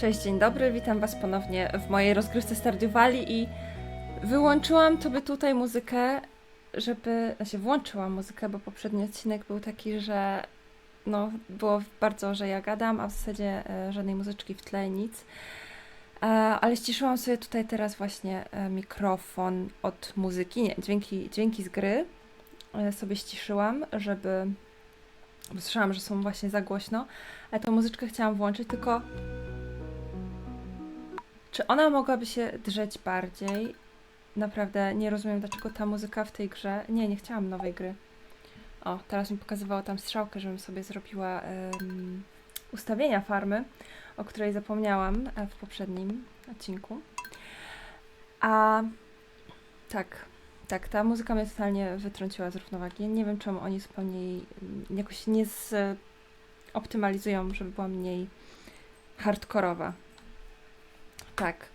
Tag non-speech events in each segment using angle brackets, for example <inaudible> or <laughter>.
Cześć, dzień dobry, witam Was ponownie w mojej rozgrywce Stardew Valley i wyłączyłam tobie tutaj muzykę, żeby, znaczy włączyłam muzykę, bo poprzedni odcinek był taki, że no było bardzo, że ja gadam, a w zasadzie e, żadnej muzyczki w tle, nic. E, ale ściszyłam sobie tutaj teraz właśnie e, mikrofon od muzyki, nie, dźwięki, dźwięki z gry sobie ściszyłam, żeby, bo słyszałam, że są właśnie za głośno, ale tą muzyczkę chciałam włączyć, tylko czy ona mogłaby się drzeć bardziej? Naprawdę nie rozumiem, dlaczego ta muzyka w tej grze. Nie, nie chciałam nowej gry. O, teraz mi pokazywało tam strzałkę, żebym sobie zrobiła em, ustawienia farmy, o której zapomniałam e, w poprzednim odcinku. A tak, tak, ta muzyka mnie totalnie wytrąciła z równowagi. Nie wiem, czemu oni zupełnie jej mm, jakoś nie optymalizują, żeby była mniej hardkorowa. Tak.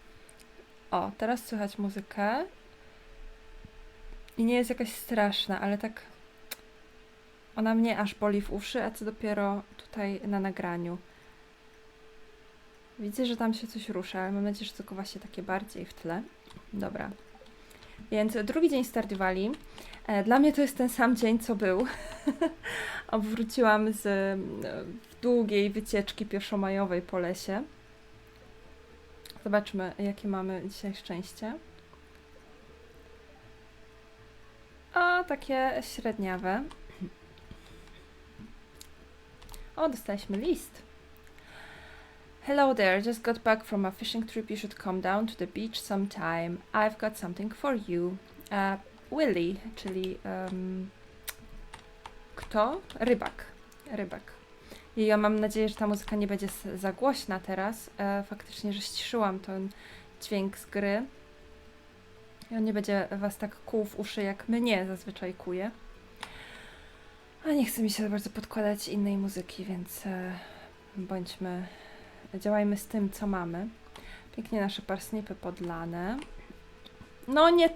O, teraz słychać muzykę. I nie jest jakaś straszna, ale tak. Ona mnie aż boli w uszy, a co dopiero tutaj na nagraniu. Widzę, że tam się coś rusza, ale mam nadzieję, że tylko właśnie takie bardziej w tle. Dobra. Więc drugi dzień Stardew Valley. Dla mnie to jest ten sam dzień, co był. <laughs> Wróciłam z e, długiej wycieczki pierwszomajowej po lesie. Zobaczmy, jakie mamy dzisiaj szczęście. O, takie średniawe. O, dostaliśmy list. Hello there, just got back from a fishing trip. You should come down to the beach sometime. I've got something for you. Uh, Willy, czyli um, kto? Rybak. Rybak. I ja mam nadzieję, że ta muzyka nie będzie za głośna teraz. E, faktycznie, że ściszyłam ten dźwięk z gry. I on nie będzie was tak kłuł w uszy, jak mnie zazwyczaj kuje. A nie chce mi się bardzo podkładać innej muzyki, więc e, bądźmy, działajmy z tym, co mamy. Pięknie nasze parsnipy podlane. No nie...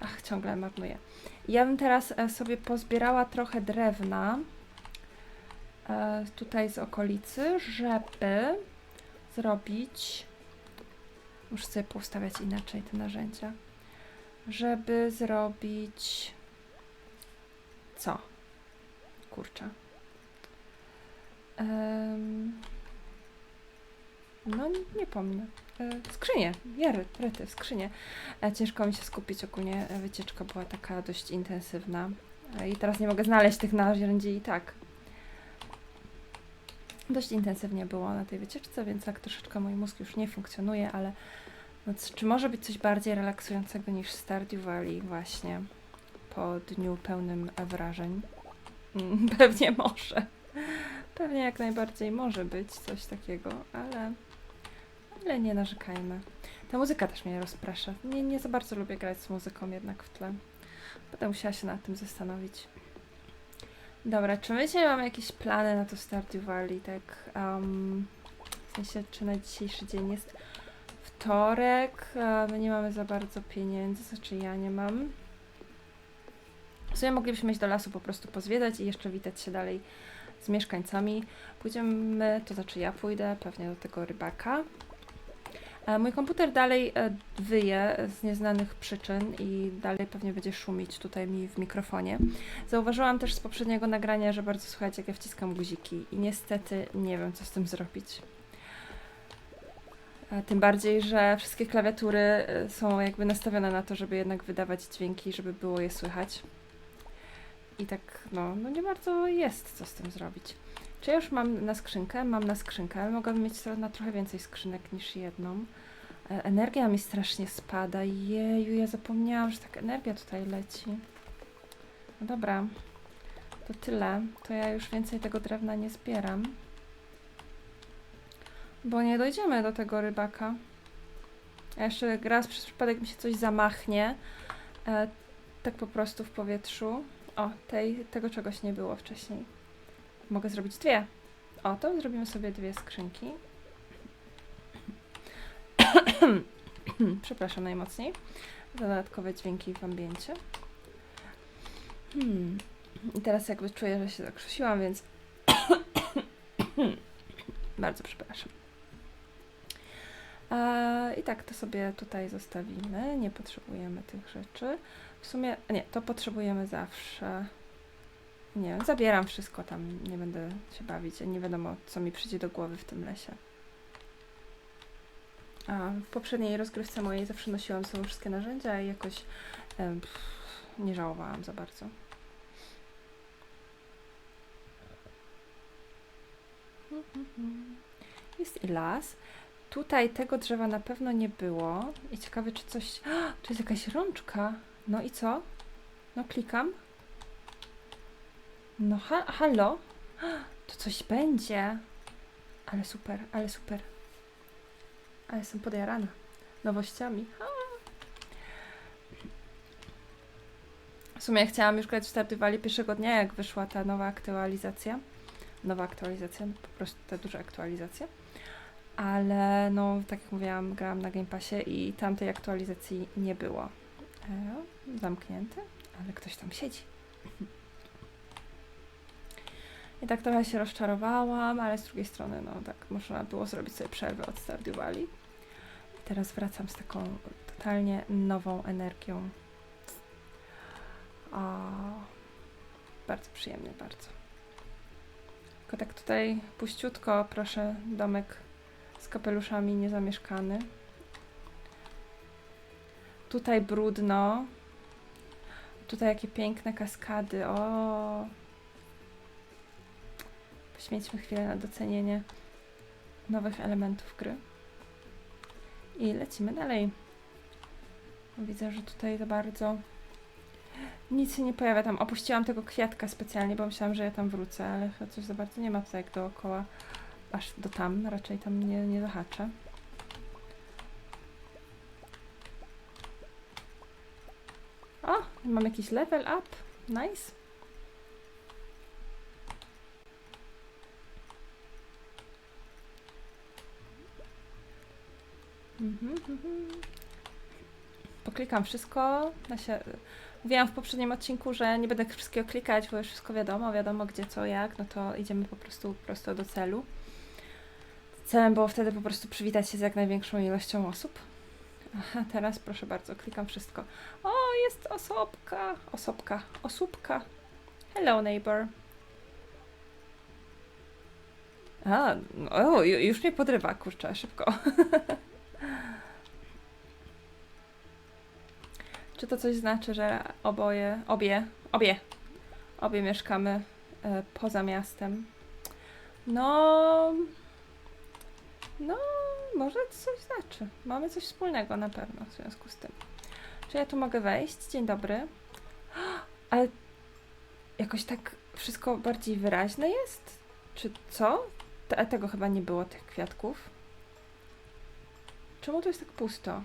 Ach, ciągle marnuję. Ja bym teraz e, sobie pozbierała trochę drewna tutaj z okolicy, żeby zrobić. Muszę sobie poustawiać inaczej te narzędzia. Żeby zrobić. Co? Kurczę. Em, no, nie pomnę. E, Skrzynię, jery, rety, skrzynię. E, Ciężko mi się skupić ogólnie. e, Wycieczka była taka dość intensywna. E, I teraz nie mogę znaleźć tych narzędzi i tak. Dość intensywnie było na tej wycieczce, więc tak troszeczkę mój mózg już nie funkcjonuje, ale no, czy może być coś bardziej relaksującego niż Stardew Valley właśnie po dniu pełnym wrażeń? Mm, <laughs> Pewnie może. Pewnie jak najbardziej może być coś takiego, ale, ale nie narzekajmy. Ta muzyka też mnie rozprasza. Nie, nie za bardzo lubię grać z muzyką jednak w tle. Będę musiała się nad tym zastanowić. Dobra, czy my dzisiaj mamy jakieś plany na to Stardew Valley, tak um, w sensie, czy na dzisiejszy dzień jest wtorek, my nie mamy za bardzo pieniędzy, znaczy ja nie mam. W sumie moglibyśmy iść do lasu po prostu pozwiedzać i jeszcze witać się dalej z mieszkańcami. Pójdziemy, to znaczy ja pójdę pewnie do tego rybaka. E, Mój komputer dalej e, wyje z nieznanych przyczyn i dalej pewnie będzie szumić tutaj mi w mikrofonie. Zauważyłam też z poprzedniego nagrania, że bardzo słychać, jak ja wciskam guziki i niestety nie wiem, co z tym zrobić. A tym bardziej, że wszystkie klawiatury są jakby nastawione na to, żeby jednak wydawać dźwięki, żeby było je słychać. I tak, no, no nie bardzo jest co z tym zrobić. Czy ja już mam na skrzynkę? Mam na skrzynkę, ale mogłabym mieć na trochę więcej skrzynek niż jedną. E, Energia mi strasznie spada. Jeju, ja zapomniałam, że tak energia tutaj leci. No dobra, to tyle. To ja już więcej tego drewna nie zbieram. Bo nie dojdziemy do tego rybaka. A jeszcze raz przez przypadek mi się coś zamachnie. E, tak po prostu w powietrzu. O, tej, tego czegoś nie było wcześniej. Mogę zrobić dwie. O, to zrobimy sobie dwie skrzynki. Przepraszam najmocniej dodatkowe dźwięki w ambiencie. Hmm. I teraz jakby czuję, że się zakrztusiłam, więc bardzo przepraszam. I tak to sobie tutaj zostawimy. Nie potrzebujemy tych rzeczy. W sumie, nie, to potrzebujemy zawsze. Nie zabieram wszystko tam, nie będę się bawić. Nie wiadomo, co mi przyjdzie do głowy w tym lesie. A w poprzedniej rozgrywce mojej zawsze nosiłam sobą wszystkie narzędzia i jakoś pff, nie żałowałam za bardzo. Jest i las. Tutaj tego drzewa na pewno nie było. I ciekawe, czy coś. <gasps> Tu jest jakaś rączka. No i co? No klikam. No ha halo? To coś będzie. Ale super, ale super. Ale jestem podjarana nowościami. W sumie chciałam już grać w Stardew pierwszego dnia, jak wyszła ta nowa aktualizacja. Nowa aktualizacja, no po prostu ta duża aktualizacja. Ale no, tak jak mówiłam, grałam na Game Passie i tamtej aktualizacji nie było. E, zamknięte, ale ktoś tam siedzi. <laughs> I tak trochę się rozczarowałam, ale z drugiej strony, no tak, można było zrobić sobie przerwę od Stardew Valley. I teraz wracam z taką totalnie nową energią. O, bardzo przyjemnie, bardzo. Tylko tak tutaj puściutko, proszę, domek z kapeluszami niezamieszkany. Tutaj brudno. Tutaj jakie piękne kaskady. O, Poświęćmy chwilę na docenienie nowych elementów gry. I lecimy dalej. Widzę, że tutaj za bardzo nic się nie pojawia. Tam opuściłam tego kwiatka specjalnie, bo myślałam, że ja tam wrócę, ale chyba coś za bardzo nie ma tutaj dookoła. Aż do tam, raczej tam nie, nie zahaczę. O, mam jakiś level up. Nice. Mhm, mhm. Poklikam wszystko. Ja się... Mówiłam w poprzednim odcinku, że nie będę wszystkiego klikać, bo już wszystko wiadomo, wiadomo gdzie, co, jak, no to idziemy po prostu prosto do celu. Celem było wtedy po prostu przywitać się z jak największą ilością osób. Aha, teraz proszę bardzo, klikam wszystko. O, jest osobka, osobka, osóbka. Hello neighbor. A, no, o, ju- już mnie podrywa, kurczę, szybko. <laughs> Czy to coś znaczy, że oboje, obie, obie, obie mieszkamy e, poza miastem? No, no, może coś znaczy. Mamy coś wspólnego na pewno w związku z tym. Czy ja tu mogę wejść? Dzień dobry. <gasps> Ale jakoś tak wszystko bardziej wyraźne jest? Czy co? Te, tego chyba nie było, tych kwiatków. Czemu to jest tak pusto?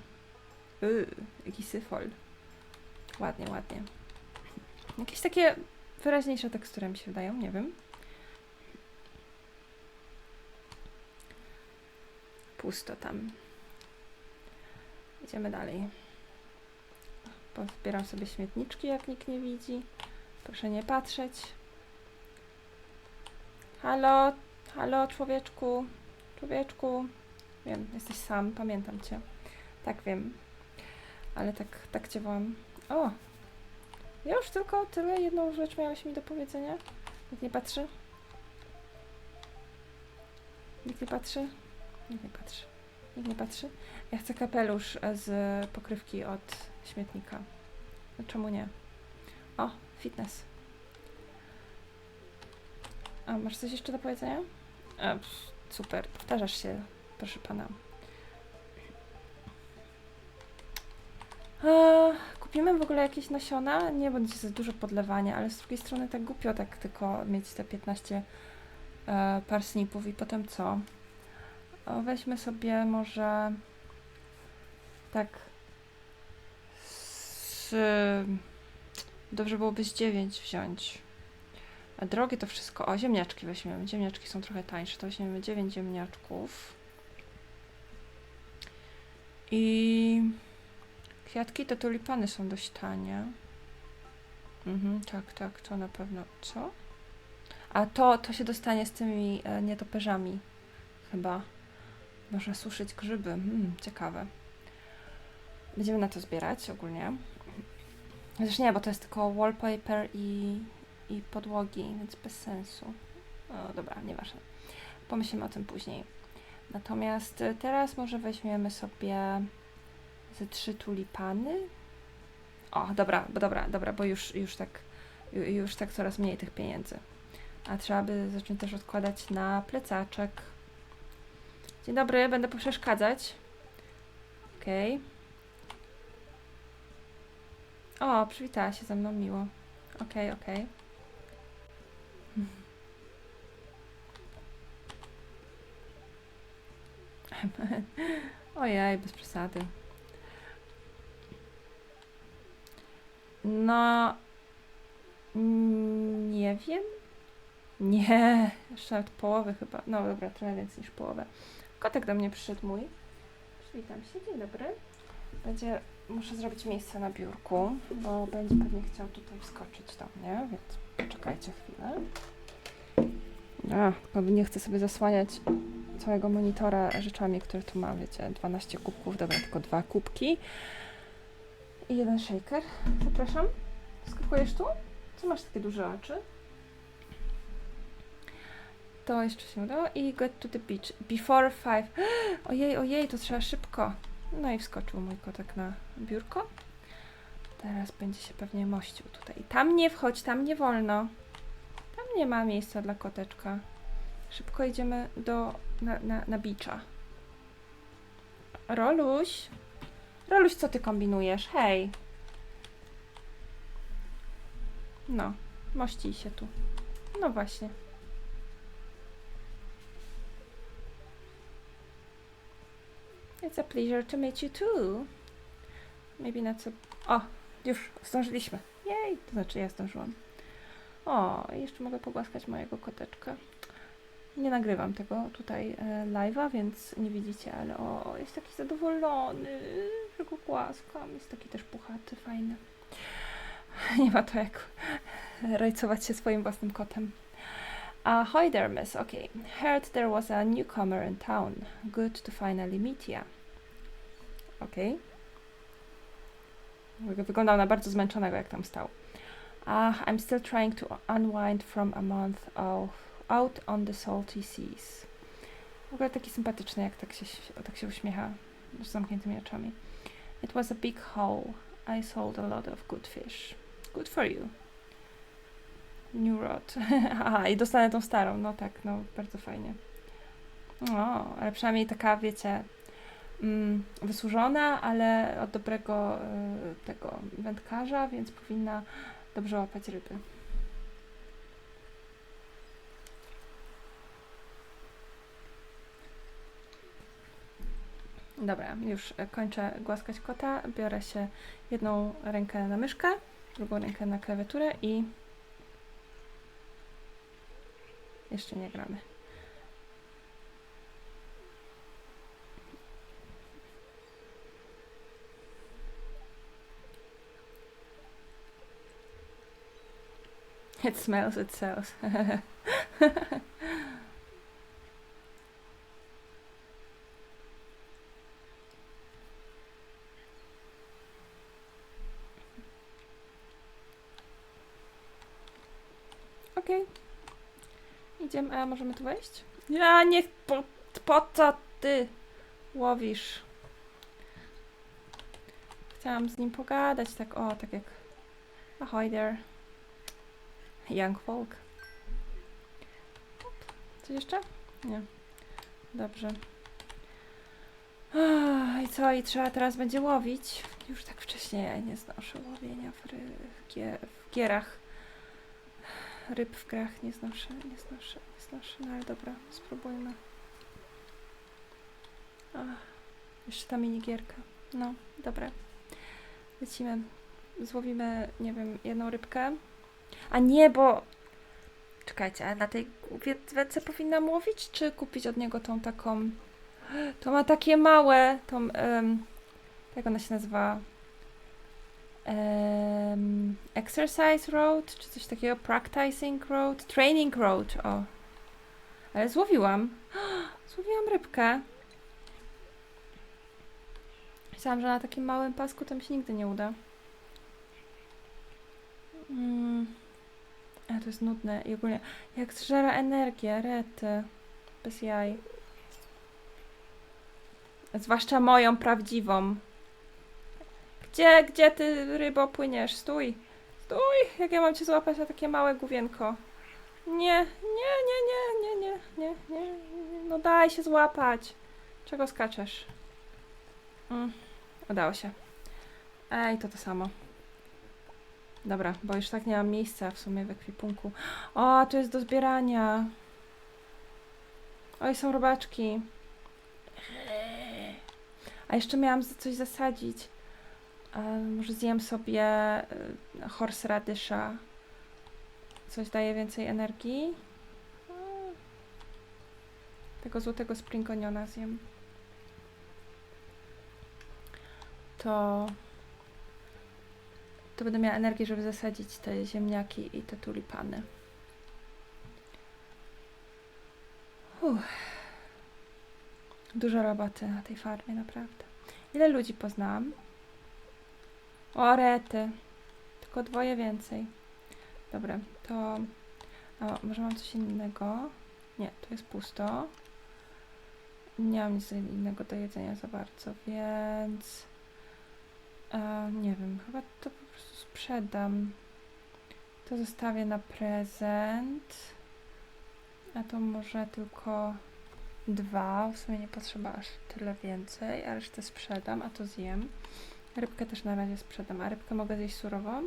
Yy, jaki syfol. Ładnie, ładnie. Jakieś takie wyraźniejsze tekstury mi się wydają, nie wiem. Pusto tam. Idziemy dalej. Pozbieram sobie śmietniczki, jak nikt nie widzi. Proszę nie patrzeć. Halo, halo, człowieczku, człowieczku. Wiem, jesteś sam, pamiętam cię. Tak wiem. Ale tak, tak cię wołam. O! Już tylko tyle, jedną rzecz miałeś mi do powiedzenia. Nikt nie patrzy? Nikt nie patrzy? Nikt nie patrzy. Nikt nie patrzy? Ja chcę kapelusz e, z pokrywki od śmietnika. No czemu nie? O, fitness. A, masz coś jeszcze do powiedzenia? A, pff, super, powtarzasz się, proszę pana. Eee, kupimy w ogóle jakieś nasiona? Nie będzie za dużo podlewania, ale z drugiej strony tak głupio tak tylko mieć te 15 e, parsnipów i potem co? O, weźmy sobie może tak z... Dobrze byłoby z 9 wziąć. A drogie to wszystko. O, ziemniaczki weźmiemy. Ziemniaczki są trochę tańsze. To weźmiemy 9 ziemniaczków. I kwiatki to tulipany są dość tanie. Mhm, tak, tak, to na pewno. Co? A to, to się dostanie z tymi e, nietoperzami. Chyba. Można suszyć grzyby. Mm, ciekawe. Będziemy na to zbierać ogólnie. Chociaż nie, bo to jest tylko wallpaper i, i podłogi, więc bez sensu. O, dobra, nieważne. Pomyślimy o tym później. Natomiast y, teraz może weźmiemy sobie ze trzy tulipany. O, dobra, bo dobra, dobra, bo już, już tak ju- już tak coraz mniej tych pieniędzy. A trzeba by zacząć też odkładać na plecaczek. Dzień dobry, będę przeszkadzać. Okej. O, przywitała się ze mną miło. Okej, okej. <laughs> Ojej, bez przesady. No, Nie wiem. Nie, <laughs> jeszcze nawet połowę chyba. No dobra, trochę więcej niż połowę. Kotek do mnie przyszedł mój. Przywitam się, dzień dobry. Będzie, muszę zrobić miejsce na biurku, bo będzie pewnie chciał tutaj wskoczyć do mnie, więc poczekajcie chwilę. A, bo nie chcę sobie zasłaniać całego monitora rzeczami, które tu mam, wiecie, 12 kubków, dobra, tylko dwa kubki i jeden shaker. Przepraszam, skakujesz tu? Co masz takie duże oczy? To jeszcze się udało. I get to the beach. Before five. <gasps> Ojej, ojej, to trzeba szybko. No i wskoczył mój kotek na biurko. Teraz będzie się pewnie mościł tutaj. Tam nie wchodź, tam nie wolno. Tam nie ma miejsca dla koteczka. Szybko idziemy do, na, na, na beacha. Roluś. Roluś, co ty kombinujesz? Hej. No, mości się tu. No właśnie. It's a pleasure to meet you too. Maybe not so... O, już zdążyliśmy. Jej, to znaczy ja zdążyłam. O, jeszcze mogę pogłaskać mojego koteczka. Nie nagrywam tego tutaj e, live'a, więc nie widzicie, ale o, jest taki zadowolony, że go głaskam. Jest taki też puchaty, fajny. <laughs> Nie ma to jak rajcować się swoim własnym kotem. Ahoy there, miss. Okay. Heard there was a newcomer in town. Good to finally meet ya. Okay. Wyglądał na bardzo zmęczonego, jak tam stał. Ah, I'm still trying to unwind from a month of out on the salty seas. W ogóle taki sympatyczny, jak tak się, tak się uśmiecha z zamkniętymi oczami. It was a big haul. I sold a lot of good fish. Good for you. New Rod. <laughs> Aha, i dostanę tą starą. No tak, no bardzo fajnie. No, ale przynajmniej taka, wiecie, mm, wysłużona, ale od dobrego y, tego wędkarza, więc powinna dobrze łapać ryby. Dobra, już kończę głaskać kota. Biorę się jedną rękę na myszkę, drugą rękę na klawiaturę i jeszcze nie gramy. It smells, it sells. <laughs> Okej. A możemy tu wejść? Ja nie, po, po co ty łowisz? Chciałam z nim pogadać, tak o, tak jak Ahoy there. Young folk. Coś jeszcze? Nie. Dobrze. I co? I trzeba teraz będzie łowić? Już tak wcześnie ja nie znoszę łowienia w, w, gie, w gierach. Ryb w grach nie znoszę, nie znoszę, nie znoszę. No ale dobra, spróbujmy. Ach, jeszcze ta minigierka. No, dobra. Lecimy. Złowimy, nie wiem, jedną rybkę. A nie, bo... Czekajcie, a na tej wędce powinnam łowić, czy kupić od niego tą taką... To ma takie małe, tą... em, jak ona się nazywa? Em, exercise road, czy coś takiego? Practicing road? Training road, o. Ale złowiłam. <gasps> Złowiłam rybkę. Myślałam, że na takim małym pasku to mi się nigdy nie uda. Mm. A to jest nudne i ogólnie jak zżera energię, rety. Bez jaj. Zwłaszcza moją prawdziwą. Gdzie, gdzie ty rybo płyniesz? Stój! Stój! Jak ja mam cię złapać na takie małe główienko? Nie, nie, nie, nie, nie, nie, nie, nie. No daj się złapać. Czego skaczesz? Mm, udało się. Ej, to to samo. Dobra, bo już tak nie mam miejsca w sumie w ekwipunku. O, to jest do zbierania. Oj, są robaczki. A jeszcze miałam coś zasadzić. Może zjem sobie e, horseradysza. Coś daje więcej energii. Mm. Tego złotego springoniona zjem. To to będę miała energię, żeby zasadzić te ziemniaki i te tulipany. Uff. Dużo roboty na tej farmie, naprawdę. Ile ludzi poznałam? O, rety. Tylko dwoje więcej. Dobra, to... A, może mam coś innego? Nie, to jest pusto. Nie mam nic innego do jedzenia za bardzo, więc... E, nie wiem, chyba to po prostu sprzedam. To zostawię na prezent. A to może tylko dwa. W sumie nie potrzeba aż tyle więcej, a resztę sprzedam, a to zjem. Rybkę też na razie sprzedam. A rybkę mogę zjeść surową?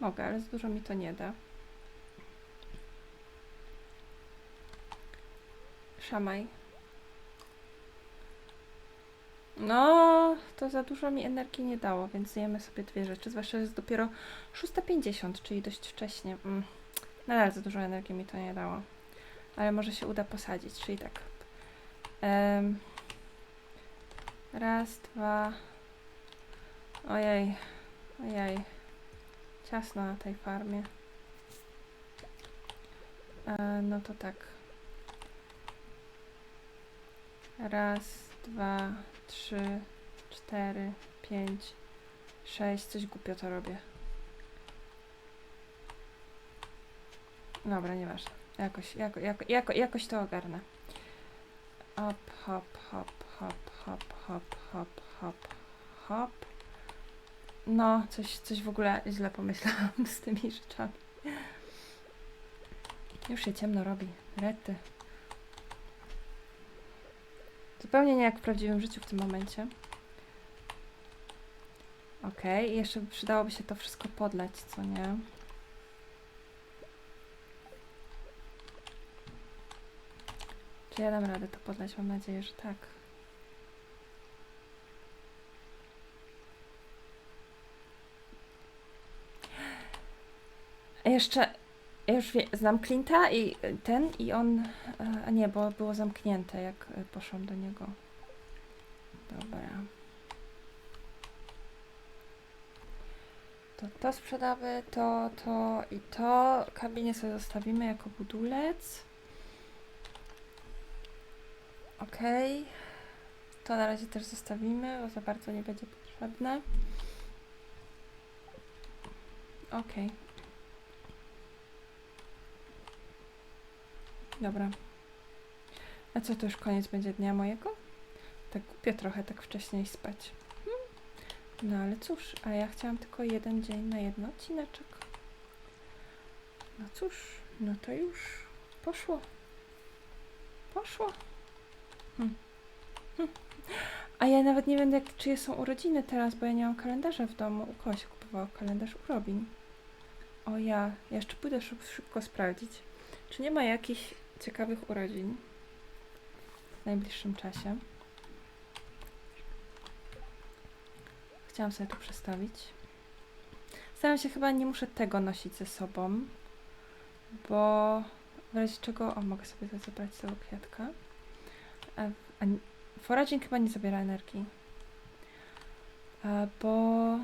Mogę, ale za dużo mi to nie da. Szamaj. No, to za dużo mi energii nie dało, więc zjemy sobie dwie rzeczy. Zwłaszcza, że jest dopiero 6.50, czyli dość wcześnie. Mm. Nadal za dużo energii mi to nie dało. Ale może się uda posadzić, czyli tak. Em, raz, dwa. Ojej, ojej. Ciasno na tej farmie. E, no to tak. Raz, dwa, trzy, cztery, pięć, sześć. Coś głupio to robię. Dobra, nieważne. Jakoś, jako, jako, jako, jakoś to ogarnę. Hop, hop, hop, hop, hop, hop, hop, hop, hop. No, coś, coś w ogóle źle pomyślałam z tymi rzeczami. Już się ciemno robi. Rety. Zupełnie nie jak w prawdziwym życiu w tym momencie. Okej, i jeszcze przydałoby się to wszystko podlać, co nie? Czy ja dam radę to podlać? Mam nadzieję, że tak. Jeszcze, ja już wie, znam Clint'a i ten, i on, e, a nie, bo było zamknięte, jak e, poszłam do niego. Dobra. To to sprzedamy, to, to i to. Kabinie sobie zostawimy jako budulec. Okej. To na razie też zostawimy, bo za bardzo nie będzie potrzebne. Okej. Dobra. A co, to już koniec będzie dnia mojego? Tak głupio trochę tak wcześniej spać. Hmm. No ale cóż, a ja chciałam tylko jeden dzień na jedno odcineczek. No cóż, no to już poszło. Poszło. Hmm. Hmm. A ja nawet nie wiem, jak, czyje są urodziny teraz, bo ja nie mam kalendarza w domu. U kogoś kupowała kalendarz u Robin. O ja, ja jeszcze pójdę szyb, szybko sprawdzić, czy nie ma jakichś ciekawych urodzin w najbliższym czasie. Chciałam sobie to przestawić. Zastanawiam się, chyba nie muszę tego nosić ze sobą, bo w razie czego, o mogę sobie to zabrać z tego kwiatka. A, foraging chyba nie zabiera energii. Bo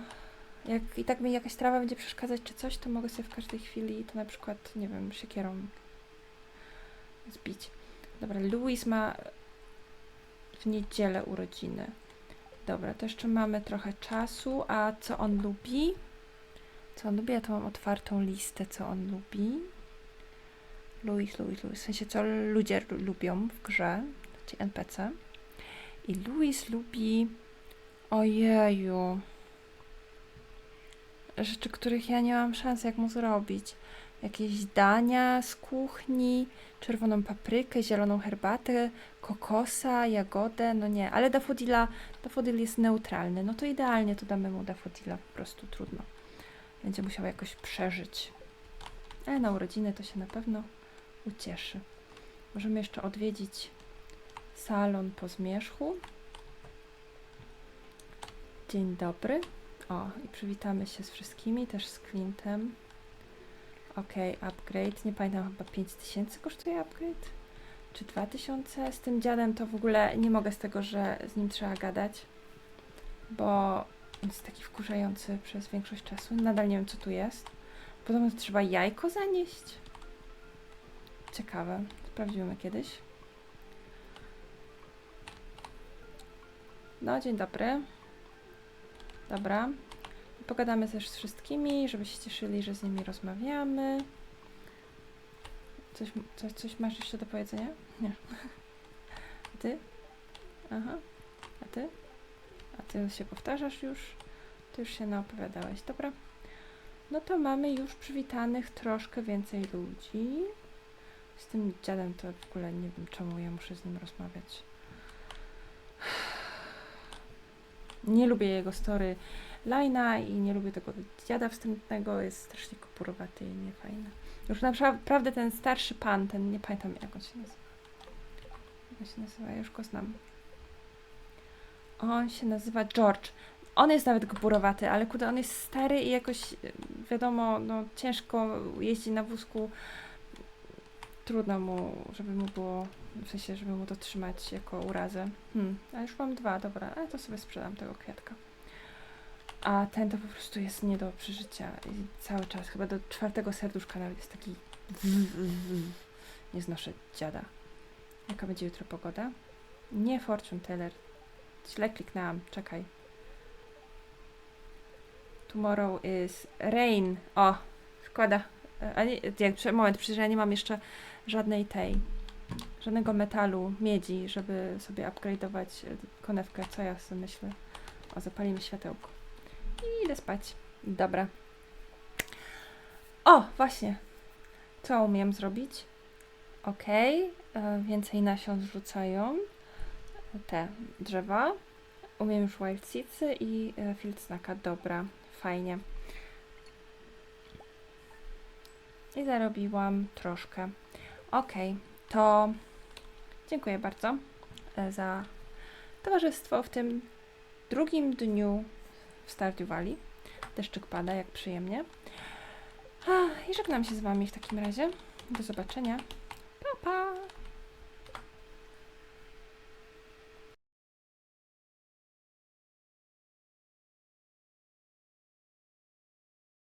jak i tak mi jakaś trawa będzie przeszkadzać czy coś, to mogę sobie w każdej chwili to na przykład, nie wiem, siekierą zbić. Dobra, Louis ma w niedzielę urodziny, Dobra, to jeszcze mamy trochę czasu. A co on lubi? Co on lubi? Ja tu mam otwartą listę, co on lubi. Louis, Louis, Louis. W sensie, co ludzie lu- lubią w grze, ci NPC. I Louis lubi. Ojeju. Rzeczy, których ja nie mam szans, jak mu zrobić. Jakieś dania z kuchni, czerwoną paprykę, zieloną herbatę, kokosa, jagodę. No nie, ale dafodila, dafodil jest neutralny. No to idealnie, to damy mu dafodila. Po prostu trudno. Będzie musiał jakoś przeżyć. Ale na urodziny to się na pewno ucieszy. Możemy jeszcze odwiedzić salon po zmierzchu. Dzień dobry. O, i przywitamy się z wszystkimi, też z Clintem. Ok, upgrade. Nie pamiętam, chyba 5000 kosztuje upgrade? Czy 2000? Z tym dziadem to w ogóle nie mogę z tego, że z nim trzeba gadać, bo jest taki wkurzający przez większość czasu. Nadal nie wiem, co tu jest. Podobno trzeba jajko zanieść. Ciekawe. Sprawdzimy kiedyś. No, dzień dobry. Dobra. Pogadamy też z wszystkimi, żeby się cieszyli, że z nimi rozmawiamy. Coś, coś, coś masz jeszcze do powiedzenia? Nie. <laughs> A ty? Aha. A ty? A ty się powtarzasz już? Ty już się naopowiadałeś. Dobra. No to mamy już przywitanych troszkę więcej ludzi. Z tym dziadem to w ogóle nie wiem, czemu ja muszę z nim rozmawiać. <sighs> Nie lubię jego story Lina i nie lubię tego dziada wstępnego. Jest strasznie kopurowaty i niefajny. Już naprawdę ten starszy pan, ten nie pamiętam jak on się nazywa. Jak on się nazywa, ja już go znam. On się nazywa George. On jest nawet kopurowaty, ale kurde, on jest stary i jakoś e, wiadomo, no ciężko jeździ na wózku. Trudno mu, żeby mu było, w sensie, żeby mu to trzymać jako urazę. Hmm, a już mam dwa, dobra, ale to sobie sprzedam tego kwiatka. A ten to po prostu jest nie do przeżycia i cały czas, chyba do czwartego serduszka nawet jest taki <laughs> nie znoszę dziada. Jaka będzie jutro pogoda? Nie fortune teller. Źle kliknęłam, czekaj. Tomorrow is rain. O, składa. E, A nie, jak, moment, przecież ja nie mam jeszcze żadnej tej, żadnego metalu, miedzi, żeby sobie upgrade'ować e, konewkę. Co ja sobie myślę? O, zapalimy światełko. I idę spać. Dobra. O, właśnie. Co umiem zrobić? Ok. E, więcej nasion zrzucają te drzewa. Umiem już wild i e, field snacka. Dobra, fajnie. I zarobiłam troszkę. Ok, to dziękuję bardzo e, za towarzystwo w tym drugim dniu w Stardew Valley. Deszczyk pada, jak przyjemnie. I żegnam się z Wami w takim razie. Do zobaczenia. Pa, pa!